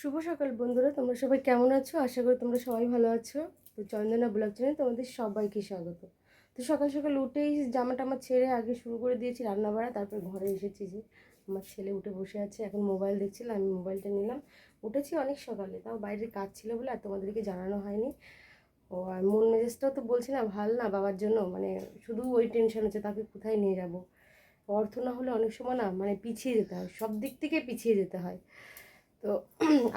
শুভ সকাল বন্ধুরা, তোমরা সবাই কেমন আছো? আশা করি তোমরা সবাই ভালো আছো। তো চন্দনা ব্লগ চ্যানেল তোমাদের সবাইকে স্বাগত। তো সকাল সকাল উঠেই জামা টামা ছেড়ে আগে শুরু করে দিয়েছি রান্না বাড়া তারপর ঘরে এসেছি যে আমার ছেলে উঠে বসে আছে, এখন মোবাইল দেখছিল আমি মোবাইলটা নিলাম। উঠেছি অনেক সকালে, তাও বাইরের কাজ ছিল বলে আর তোমাদেরকে জানানো হয়নি। ও, আর মন মেজাজটাও তো বলছি না, ভালো না বাবার জন্য মানে শুধু ওই টেনশন হচ্ছে, তাকে কোথায় নিয়ে যাব? অর্থ না হলে অনেক সময় না মানে পিছিয়ে যেতে হয়, সব দিক থেকে পিছিয়ে যেতে হয়। তো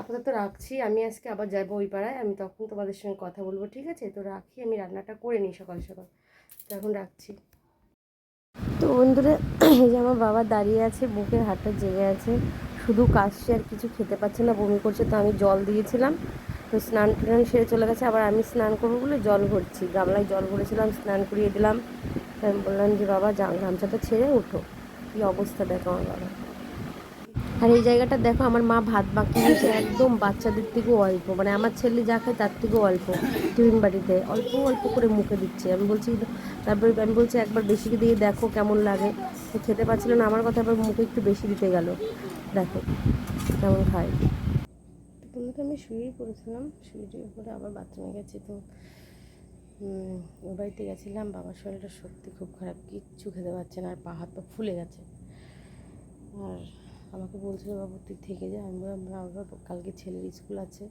আপাতত রাখছি। আমি আজকে আবার যাব ওই পাড়ায়। আমি তখন তোমাদের সঙ্গে কথা বলব, ঠিক আছে? তো রাখি, আমি রান্নাটা করে নিই সকাল সকাল। তো এখন রাখছি। তো বন্ধুরা, এই যে আমার বাবা দাঁড়িয়ে আছে, বুকের হাতটা জেগে আছে। শুধু কাশছে আর কিছু খেতে পাচ্ছে না, বমি করছে, তো আমি জল দিয়েছিলাম। তো স্নান টান সেরে চলে গেছে। আবার আমি স্নান করব বলে জল ভরছি। গামলায় জল ভরেছিলাম, স্নান করিয়ে দিলাম। আমি বললাম যে, বাবা গামছাটা ছেড়ে ওঠো কী অবস্থা দেখো আমার বাবা। আর এই জায়গাটা দেখো, আমার মা ভাত মাখিয়েছে একদম বাচ্চাদের থেকেও অল্প। মানে আমার ছেলে যা খায় তার থেকেও অল্প। টিফিন বাড়িতে অল্প অল্প করে মুখে দিচ্ছে। আমি বলছি, তারপরে আমি বলছি, একবার বেশি দিয়ে দেখো কেমন লাগে। খেতে পারছিল না, আমার কথা আবার মুখে একটু বেশি দিতে গেল। দেখো কেমন খায়। তো বন্ধুটা আমি শুয়েই পড়েছিলাম, শুয়ে টুয়ে পরে আবার বাথরুমে গেছি তো। ওর বাড়িতে গেছিলাম, বাবার শরীরটা সত্যি খুব খারাপ, কিচ্ছু খেতে পারছে না, আর পা হাত পা ফুলে গেছে। আর আমাকে বলছিল, বাবু, তুই থেকে যা। আমি বললাম বাবা, কালকে ছেলের স্কুল আছে।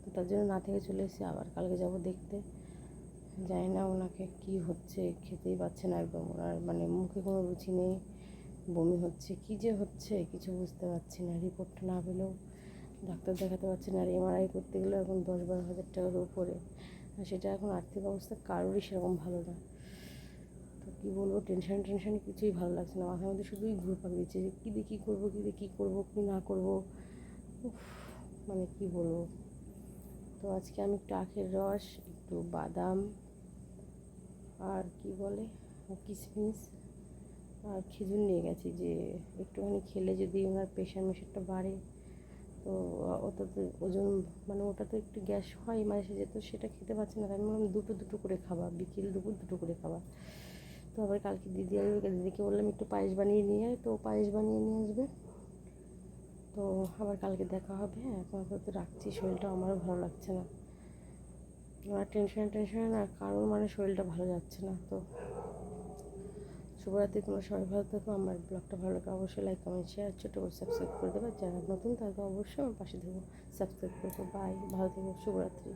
তো তার জন্য না থেকে চলে এসেছি, আবার কালকে যাব দেখতে। জানি না ওনাকে কি হচ্ছে, খেতেই পাচ্ছে না একদম ওনার মানে মুখে কোনো রুচি নেই, বমি হচ্ছে, কি যে হচ্ছে, কিছু বুঝতে পারছি না। রিপোর্টটা না পেলেও ডাক্তার দেখাতে পারছি না, আর এমআরআই করতে গেলেও এখন দশ বারো হাজার টাকার উপরে। সেটা এখন আর্থিক অবস্থা কারোরই সেরকম ভালো না। কী বলব টেনশন টেনশন কিছুই ভালো লাগছে না। মাথার মধ্যে শুধুই ঘুরপাক দিচ্ছে যে কী দিয়ে কী করব, কী দিয়ে কী করব, কী না করব। মানে কী বলব। তো আজকে আমি একটু আখের রস, একটু বাদাম, আর কি বলে কিশমিশ আর খেজুর নিয়ে গেছি যে একটুখানি খেলে যদি ওনার প্রেশার মেশারটা বাড়ে, তো ওটা তো ওজন মানে ওটা তো একটু গ্যাস হয় মাঝে যেত সেটা খেতে পারছি না। আমি বললাম দুটো দুটো করে খাওয়া বিকেল দুপুর দুটো করে খাওয়া তো আবার কালকে দিদি আসবে দিদিকে বললাম একটু পায়েস বানিয়ে নিয়ে আয়, তো পায়েস বানিয়ে নিয়ে আসবে। তো আবার কালকে দেখা হবে হ্যাঁ এখন আপাতত রাখছি, শরীরটা আমারও ভালো লাগছে না। আমার টেনশন টেনশনে না, কারোর মানে শরীরটা ভালো যাচ্ছে না, তো। শুভরাত্রি, তোমরা সবাই ভালো থাকো, আমার ব্লগটা ভালো লাগে অবশ্যই লাইক কমেন্ট শেয়ার ছোটো করে সাবস্ক্রাইব করে দেবে যারা নতুন তারা অবশ্যই আমার পাশে থাকব সাবস্ক্রাইব করব বাই ভালো থেকো, শুভরাত্রি।